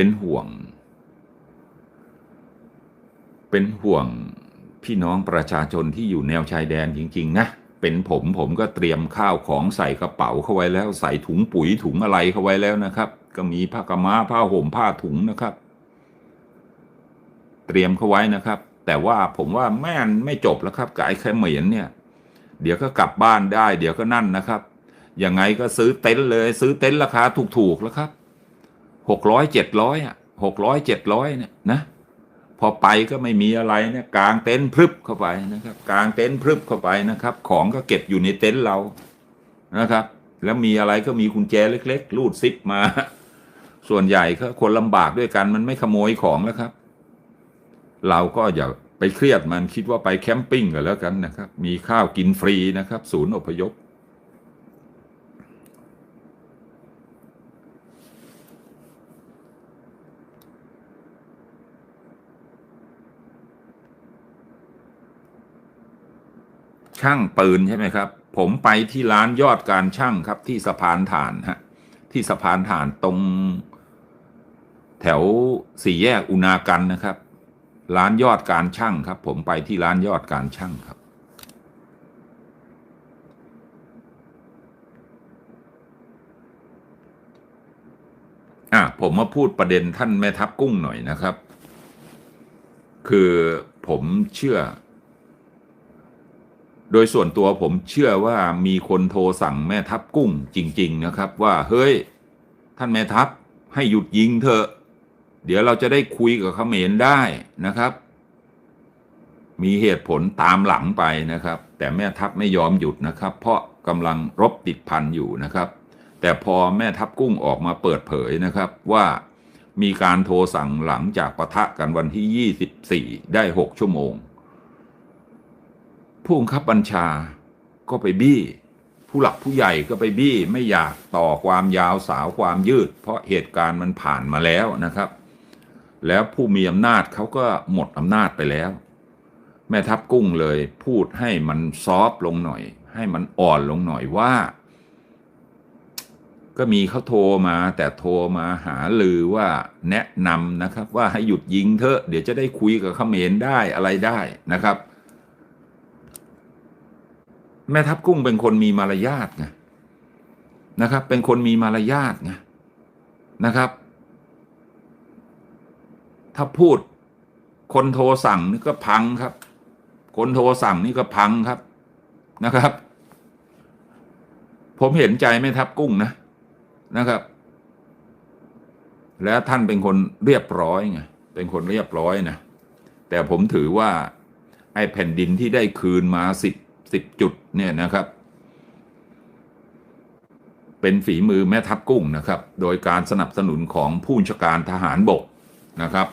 เป็นห่วง เป็นห่วงพี่น้องประชาชนที่อยู่แนวชายแดนจริง ๆ นะ เป็นผมผมก็เตรียมข้าวของใส่กระเป๋าเข้าไว้แล้ว ใส่ถุงปุ๋ยถุงอะไรเข้าไว้แล้วนะครับ ก็มีผ้ากมาผ้าห่มผ้าถุงนะครับ เตรียมเข้าไว้นะครับ แต่ว่าผมว่าแม่นไม่จบแล้วครับกับไอ้เขมรเนี่ย เดี๋ยวก็กลับบ้านได้ เดี๋ยวก็นั่นนะครับยังไงก็ซื้อเต็นท์เลย ซื้อเต็นท์ราคาถูกๆแล้วครับ หกร้อยเจ็ดร้อยอะหกร้อยเจ็ดร้อยเนี่ยนะพอไปก็ไม่มีอะไรเนี่ยกางเต็นท์พรึบเข้าไปนะครับกางเต็นท์พรึบเข้าไปนะครับ ของก็เก็บอยู่ในเต็นท์เรานะครับ แล้วมีอะไรก็มีกุญแจเล็ก ๆ รูดซิปมา ส่วนใหญ่ก็คนลำบากด้วยกันมันไม่ขโมยของแล้วครับ เราก็อย่าไปเครียดมันคิดว่าไปแคมปิ้งกันแล้วกันนะครับ มีข้าวกินฟรีนะครับ ศูนย์อพยพ ช่างปืนใช่ไหมครับ ผมไปที่ร้านยอดการช่างครับ ที่สะพานฐานฮะที่สะพานฐานตรง แถวสี่แยกอุณากันนะครับ ร้านยอดการช่างครับ ผมไปที่ร้านยอดการช่างครับอะผมมาพูดประเด็นท่านแม่ทัพกุ้งหน่อยนะครับ คือผมเชื่อ โดยส่วนตัวผมเชื่อว่ามีคนโทรสั่งแม่ทัพกุ้งจริง ๆ นะครับ ว่าเฮ้ย ท่านแม่ทัพให้หยุดยิงเถอะ เดี๋ยวเราจะได้คุยกับเขมรได้นะครับ มีเหตุผลตามหลังไปนะครับ แต่แม่ทัพไม่ยอมหยุดนะครับ เพราะกำลังรบติดพันอยู่นะครับ แต่พอแม่ทัพกุ้งออกมาเปิดเผยนะครับว่ามีการโทรสั่งหลังจากปะทะกันวันที่ 24 ได้ 6 ชั่วโมง ผู้บังคับบัญชาก็ไปบี้ ผู้หลักผู้ใหญ่ก็ไปบี้ไม่อยากต่อความยาวสาวความยืด เพราะเหตุการณ์มันผ่านมาแล้วนะครับ แล้วผู้มีอำนาจเขาก็หมดอำนาจไปแล้ว แม่ทัพกุ้งเลยพูดให้มันซอฟต์ลงหน่อย ให้มันอ่อนลงหน่อยว่า ก็มีเขาโทรมา แต่โทรมาหาลือว่าแนะนำนะครับ ว่าให้หยุดยิงเถอะ เดี๋ยวจะได้คุยกับเขมรได้อะไรได้นะครับ แม่ทัพกุ้งเป็นคนมีมารยาทไงนะครับ เป็นคนมีมารยาทไงนะครับ ถ้าพูดคนโทรสั่งนี่ก็พังครับ คนโทรสั่งนี่ก็พังครับนะครับ ผมเห็นใจแม่ทัพกุ้งนะนะครับ แล้วท่านเป็นคนเรียบร้อยไงเป็นคนเรียบร้อยนะแต่ผมถือว่าไอ้แผ่นดินที่ได้คืนมาสิบ สิบจุดเนี่ยนะครับ เป็นฝีมือแม่ทัพกุ้งนะครับ โดยการสนับสนุนของผู้บัญชาการทหารบกนะครับ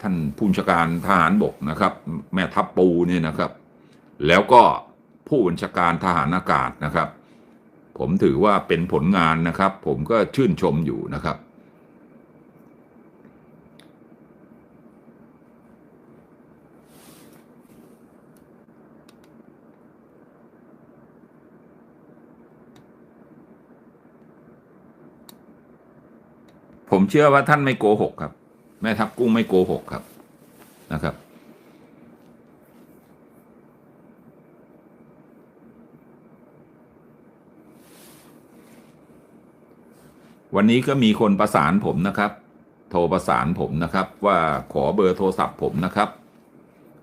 ท่านผู้บัญชาการทหารบกนะครับ แม่ทัพปูเนี่ยนะครับ แล้วก็ผู้บัญชาการทหารอากาศนะครับ ผมถือว่าเป็นผลงานนะครับ ผมก็ชื่นชมอยู่นะครับ ผมเชื่อว่าท่านไม่โกหกครับ แม่ทัพกุ้งไม่โกหกครับนะครับ วันนี้ก็มีคนประสานผมนะครับ โทรประสานผมนะครับ ว่าขอเบอร์โทรศัพท์ผมนะครับ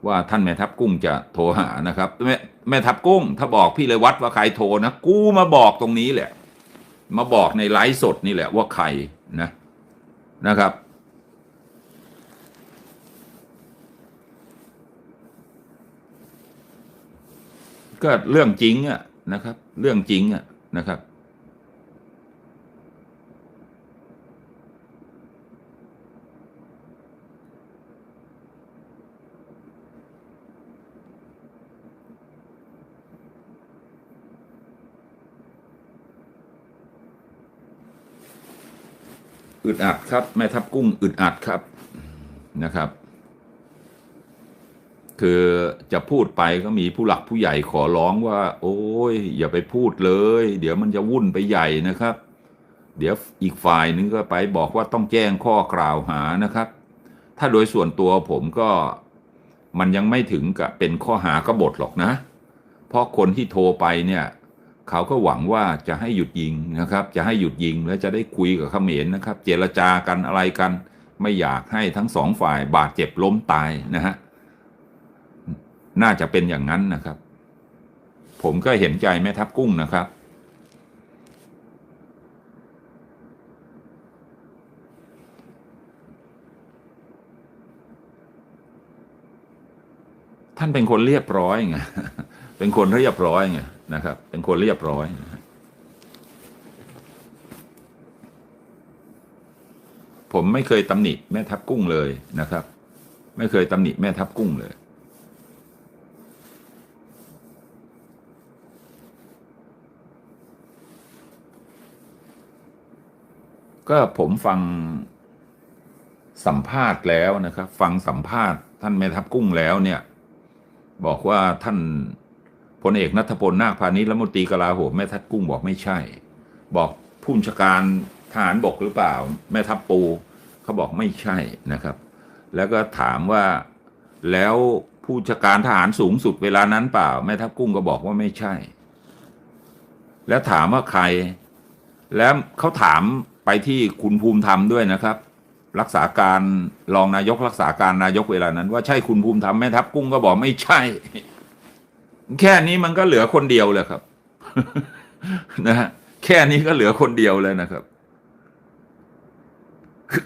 ว่าท่านแม่ทัพกุ้งจะโทรหานะครับ แม่แม่ทัพกุ้ง ถ้าบอกพี่เลยวัดว่าใครโทรนะ กูมาบอกตรงนี้แหละ มาบอกในไลฟ์สดนี่แหละว่าใครนะ นะครับ ก็เรื่องจริงอะนะครับ เรื่องจริงอะนะครับ อึดอัดครับ แม่ทัพกุ้งอึดอัดครับนะครับ คือจะพูดไปก็มีผู้หลักผู้ใหญ่ขอร้องว่า โอ้ย อย่าไปพูดเลย เดี๋ยวมันจะวุ่นไปใหญ่นะครับ เดี๋ยวอีกฝ่ายนึงก็ไปบอกว่าต้องแจ้งข้อกล่าวหานะครับ ถ้าโดยส่วนตัวผมก็มันยังไม่ถึงกับเป็นข้อหากบฏหรอกนะ เพราะคนที่โทรไปเนี่ย เขาก็หวังว่าจะให้หยุดยิงนะครับ จะให้หยุดยิงแล้วจะได้คุยกับเขมรนะครับ เจรจากันอะไรกัน ไม่อยากให้ทั้งสองฝ่ายบาดเจ็บล้มตายนะฮะน่าจะเป็นอย่างนั้นนะครับ ผมก็เห็นใจแม่ทัพกุ้งนะครับ ท่านเป็นคนเรียบร้อยไงเป็นคนเรียบร้อยไง นะครับ เป็นคนเรียบร้อยนะผมไม่เคยตำหนิแม่ทัพกุ้งเลยนะครับ ไม่เคยตำหนิแม่ทัพกุ้งเลย ก็ผมฟังสัมภาษณ์แล้วนะครับ ฟังสัมภาษณ์ท่านแม่ทัพกุ้งแล้วเนี่ย บอกว่าท่าน พลเอกนัทพลนาคพาณิชย์รัฐมนตรีกลาโหมแม่ทัพกุ้งบอกไม่ใช่ บอกผู้ชการทหารบกหรือเปล่า แม่ทัพปูเขาบอกไม่ใช่นะครับ แล้วก็ถามว่าแล้วผู้ชการทหารสูงสุดเวลานั้นเปล่า แม่ทัพกุ้งก็บอกว่าไม่ใช่ แล้วถามว่าใคร แล้วเขาถามไปที่คุณภูมิธรรมด้วยนะครับ รักษาการรองนายกรักษาการนายกเวลานั้น ว่าใช่คุณภูมิธรรมแม่ทัพกุ้งก็บอกไม่ใช่ แค่นี้มันก็เหลือคนเดียวเลยครับ นะฮะแค่นี้ก็เหลือคนเดียวเลยนะครับ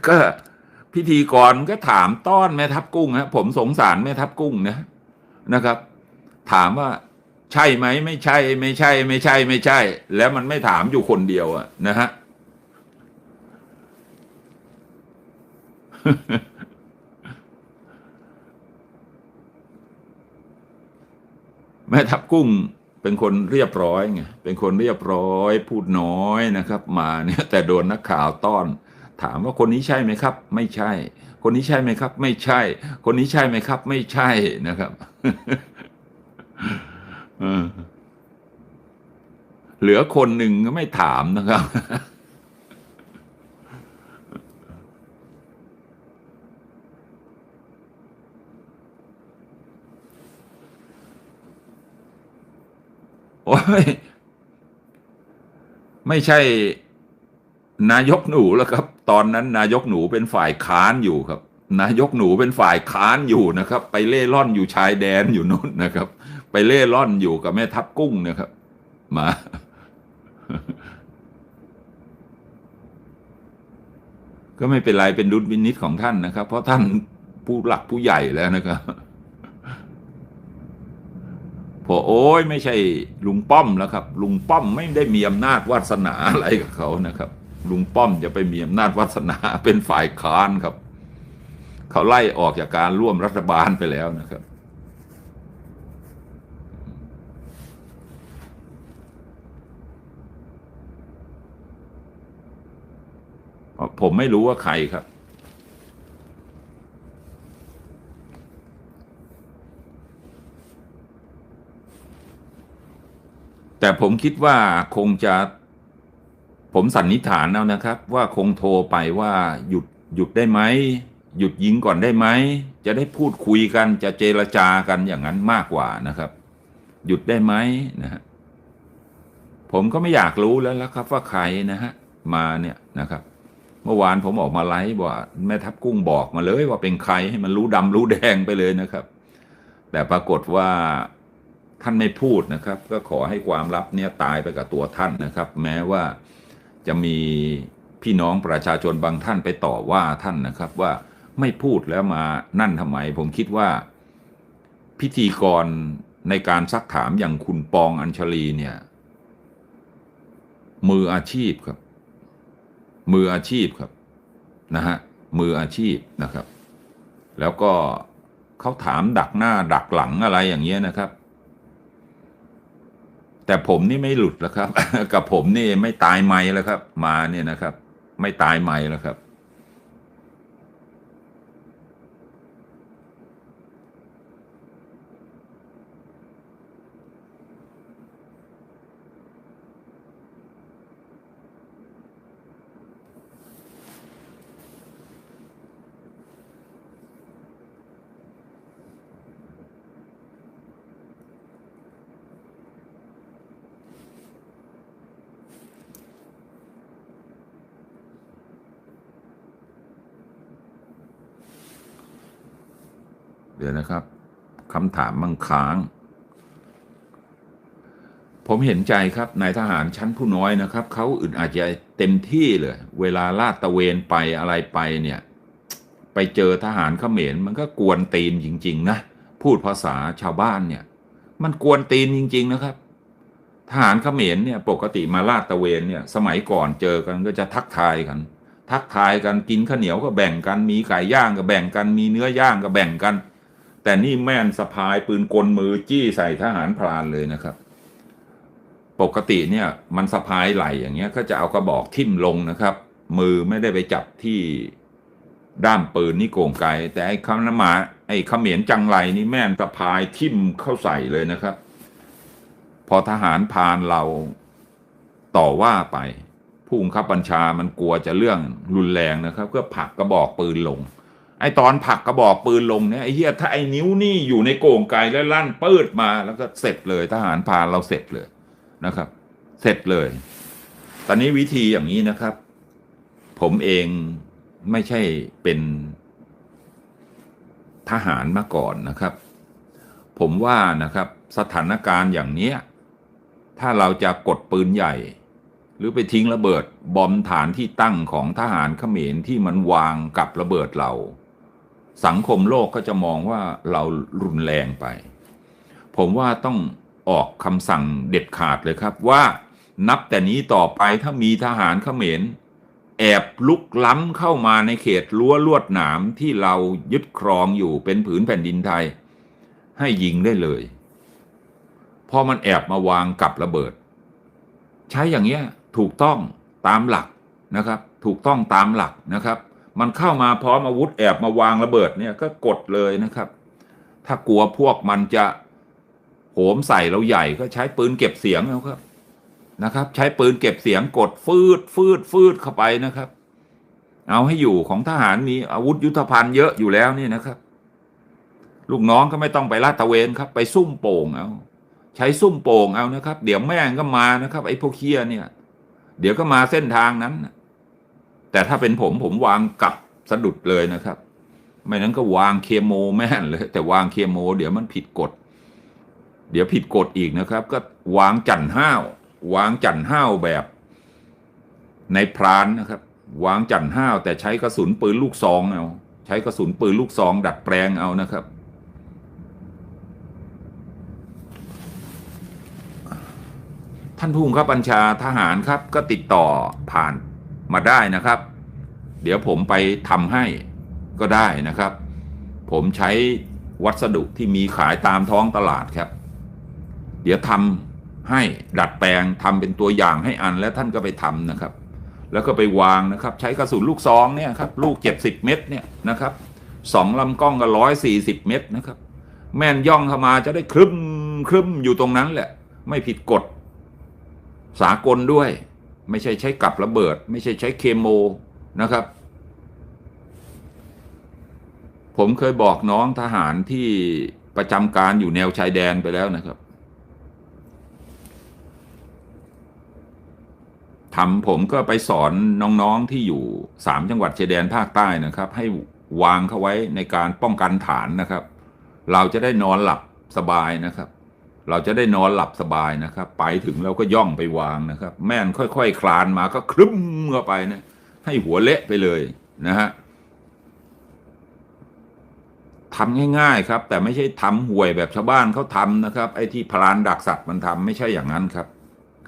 ก็พิธีกรก็ถามต้อนแม่ทัพกุ้งฮะผมสงสารแม่ทัพกุ้งนะนะครับ ถามว่าใช่ไหมไม่ใช่ ไม่ใช่ ไม่ใช่ ไม่ใช่ แล้วมันไม่ถามอยู่คนเดียวอะนะฮะ แม่ทัพกุ้งเป็นคนเรียบร้อยไงเป็นคนเรียบร้อย พูดน้อยนะครับ มาเนี่ยแต่โดนนักข่าวต้อน ถามว่าคนนี้ใช่ไหมครับ ไม่ใช่ คนนี้ใช่ไหมครับ ไม่ใช่ คนนี้ใช่ไหมครับ ไม่ใช่นะครับเออเหลือคนหนึ่งก็ไม่ถามนะครับ โอ้ย ไม่ใช่นายกหนูแล้วครับ ตอนนั้นนายกหนูเป็นฝ่ายค้านอยู่ครับ นายกหนูเป็นฝ่ายค้านอยู่นะครับ ไปเล่ร่อนอยู่ชายแดนอยู่นู่นนะครับ ไปเล่ร่อนอยู่กับแม่ทัพกุ้งนะครับ มา ก็ไม่เป็นไรเป็นดุลพินิจของท่านนะครับ เพราะท่านผู้หลักผู้ใหญ่แล้วนะครับ พอโอ้ยไม่ใช่ลุงป้อมแล้วครับ ลุงป้อมไม่ได้มีอำนาจวาสนาอะไรกับเขานะครับ ลุงป้อมจะไปมีอำนาจวาสนาเป็นฝ่ายค้านครับ เขาไล่ออกจากการร่วมรัฐบาลไปแล้วนะครับ ผมไม่รู้ว่าใครครับ แต่ผมคิดว่าคงจะ ผมสันนิษฐานแล้วนะครับ ว่าคงโทรไปว่าหยุดหยุดได้ไหมหยุดยิงก่อนได้ไหมจะได้พูดคุยกันจะเจรจากันอย่างนั้นมากกว่านะครับ หยุดได้ไหมนะฮะผมก็ไม่อยากรู้แล้วละครับ ว่าใครนะฮะมาเนี่ยนะครับ เมื่อวานผมออกมาไลฟ์ว่าแม่ทัพกุ้งบอกมาเลยว่าเป็นใครให้มันรู้ดำรู้แดงไปเลยนะครับ แต่ปรากฏว่า ท่านไม่พูดนะครับ ก็ขอให้ความลับเนี่ยตายไปกับตัวท่านนะครับ แม้ว่าจะมีพี่น้องประชาชนบางท่านไปต่อว่าท่านนะครับว่าไม่พูดแล้วมานั่นทำไม ผมคิดว่าพิธีกรในการซักถามอย่างคุณปองอัญชลีเนี่ย มืออาชีพครับ มืออาชีพครับนะฮะมืออาชีพนะครับ แล้วก็เขาถามดักหน้าดักหลังอะไรอย่างเงี้ยนะครับ แต่ผมนี่ไม่หลุดแล้วครับ กับผมนี่ไม่ตายไม่แล้วครับ มาเนี่ยนะครับ ไม่ตายไม่แล้วครับ เดี๋ยวนะครับคำถามมั่งค้าง ผมเห็นใจครับนายทหารชั้นผู้น้อยนะครับเขาอึดอาจจะเต็มที่เลย เวลาลาดตะเวนไปอะไรไปเนี่ย ไปเจอทหารเขมรมันก็กวนตีนจริง ๆ นะ พูดภาษาชาวบ้านเนี่ย มันกวนตีนจริง ๆ นะครับ ทหารเขมรเนี่ยปกติมาลาดตะเวนเนี่ย สมัยก่อนเจอกันก็จะทักทายกันทักทายกันกินข้าวเหนียวก็แบ่งกันมีไก่ย่างก็แบ่งกันมีเนื้อย่างก็แบ่งกัน แต่นี่แม่นสะพายปืนกลมือจี้ใส่ทหารพรานเลยนะครับ ปกติเนี่ยมันสะพายไหลอย่างเงี้ยก็จะเอากระบอกทิ่มลงนะครับ มือไม่ได้ไปจับที่ด้ามปืนนี่โกงไกลแต่ไอ้คำนมาไอ้เขมรจังไรนี่แม่นสะพายทิ่มเข้าใส่เลยนะครับ พอทหารพรานเราต่อว่าไป ผู้บังคับบัญชามันกลัวจะเรื่องรุนแรงนะครับ ก็ผลักกระบอกปืนลง ไอตอนผักกระบอกปืนลงเนี่ยไอเหี้ยถ้าไอนิ้วนี่อยู่ในโก่งไกลแล้วลั่นปืดมาแล้วก็เสร็จเลย ทหารพานเราเสร็จเลยนะครับ เสร็จเลย ตอนนี้วิธีอย่างนี้นะครับ ผมเองไม่ใช่เป็นทหารมาก่อนนะครับ ผมว่านะครับสถานการณ์อย่างนี้ถ้าเราจะกดปืนใหญ่ หรือไปทิ้งระเบิดบอมฐานที่ตั้งของทหารเขมรที่มันวางกับระเบิดเรา สังคมโลกก็จะมองว่าเรารุนแรงไป ผมว่าต้องออกคำสั่งเด็ดขาดเลยครับว่านับแต่นี้ต่อไปถ้ามีทหารเขมร แอบลุกล้ำเข้ามาในเขตรั้วลวดหนามที่เรายึดครองอยู่เป็นผืนแผ่นดินไทย ให้ยิงได้เลยพอมันแอบมาวางกับระเบิด ใช้อย่างเงี้ยถูกต้องตามหลักนะครับ ถูกต้องตามหลักนะครับ มันเข้ามาพร้อมอาวุธแอบมาวางระเบิดเนี่ยก็กดเลยนะครับ ถ้ากลัวพวกมันจะโหมใส่เราใหญ่ก็ใช้ปืนเก็บเสียงเอาครับนะครับ ใช้ปืนเก็บเสียงกดฟืดฟืดฟืดเข้าไปนะครับ เอาให้อยู่ของทหารมีอาวุธยุทธภัณฑ์เยอะอยู่แล้วนี่นะครับ ลูกน้องก็ไม่ต้องไปลาดตระเวนครับ ไปซุ่มโป่งเอาใช้ซุ่มโป่งเอานะครับ เดี๋ยวแม่งก็มานะครับ ไอ้พวกเคียเนี่ย เดี๋ยวก็มาเส้นทางนั้นนะ แต่ถ้าเป็นผมผมวางกลับสะดุดเลยนะครับ ไม่นั้นก็วางเคมโมแม่นเลย แต่วางเคมโม เดี๋ยวมันผิดกฎ เดี๋ยวผิดกฎอีกนะครับ ก็วางจันห้าว วางจันห้าวแบบในพรานนะครับ วางจันห้าว แต่ใช้กระสุนปืนลูกซองเอาใช้กระสุนปืนลูกซอง ดัดแปลงเอานะครับท่านผู้บังคับบัญชาทหารครับก็ติดต่อผ่าน มาได้นะครับ เดี๋ยวผมไปทำให้ก็ได้นะครับ ผมใช้วัสดุที่มีขายตามท้องตลาดครับ เดี๋ยวทำให้ดัดแปลงทำเป็นตัวอย่างให้อันแล้วท่านก็ไปทำนะครับ แล้วก็ไปวางนะครับ ใช้กระสุนลูกซองเนี่ยครับลูกเจ็ดสิบเม็ดเนี่ยนะครับสองลำกล้องก็ร้อยสี่สิบเม็ดนะครับ แม่นย่องเข้ามาจะได้ครึ้มครึ้มอยู่ตรงนั้นแหละ ไม่ผิดกฎ สากลด้วย ไม่ใช่ใช้กับระเบิด ไม่ใช่ใช้เคมโมนะครับ ผมเคยบอกน้องทหารที่ประจำการอยู่แนวชายแดนไปแล้วนะครับทำผมก็ไปสอนน้องๆที่อยู่สามจังหวัดชายแดนภาคใต้นะครับ ให้วางเข้าไว้ในการป้องกันฐานนะครับ เราจะได้นอนหลับสบายนะครับ เราจะได้นอนหลับสบายนะครับ ไปถึงเราก็ย่องไปวางนะครับ แม่นค่อยๆคคลานมาก็ครึ้มเข้าไปนะ ให้หัวเละไปเลยนะฮะทำง่ายๆครับ แต่ไม่ใช่ทำห่วยแบบชาวบ้านเขาทำนะครับ ไอ้ที่พรานดักสัตว์มันทำไม่ใช่อย่างนั้นครับ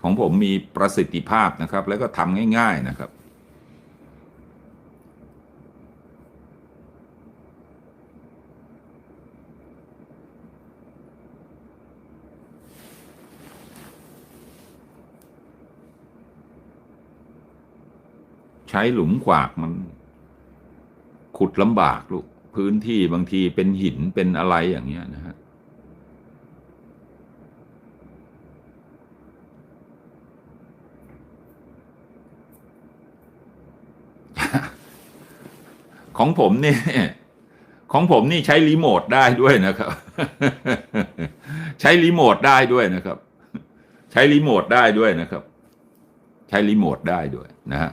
ของผมมีประสิทธิภาพนะครับ แล้วก็ทำง่าย ๆนะครับ ใช้หลุมขวากมัน ขุดลำบากลูกพื้นที่บางทีเป็นหินเป็นอะไรอย่างเงี้ยนะฮะของผมนี่ของผมนี่ใช้รีโมทได้ด้วยนะครับ ใช้รีโมทได้ด้วยนะครับ ใช้รีโมทได้ด้วยนะครับ ใช้รีโมทได้ด้วยนะฮะ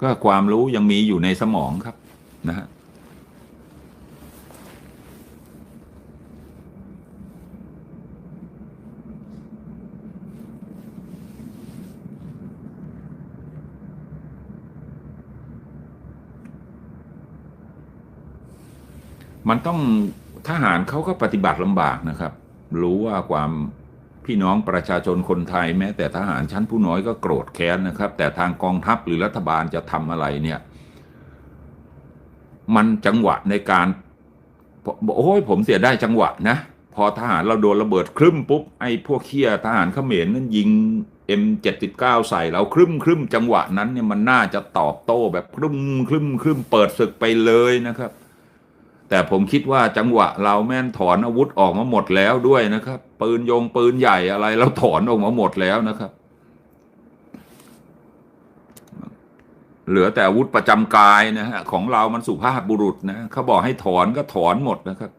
ก็ความรู้ยังมีอยู่ในสมองครับนะฮะมันต้องทหารเขาก็ปฏิบัติลำบากนะครับ รู้ว่าความ พี่น้องประชาชนคนไทยแม้แต่ทหารชั้นผู้น้อยก็โกรธแค้นนะครับ แต่ทางกองทัพหรือรัฐบาลจะทำอะไรเนี่ยมันจังหวะในการโอ้ยผมเสียได้จังหวะนะ พอทหารเราโดนระเบิดครึ้มปุ๊บไอ้พวกเคียทหารเขมรนั้นยิง M79 ใส่เราครึ้มครึ้มจังหวะนั้นเนี่ยมันน่าจะตอบโต้แบบครึ้มครึ้มครึ้มเปิดศึกไปเลยนะครับ แต่ผมคิดว่าจังหวะเราแม่นถอนอาวุธออกมาหมดแล้วด้วยนะครับ ปืนยงปืนใหญ่อะไรเราถอนออกมาหมดแล้วนะครับ เหลือแต่อาวุธประจำกายนะฮะของเรามันสุภาพบุรุษนะเขาบอกให้ถอนก็ถอนหมดนะครับ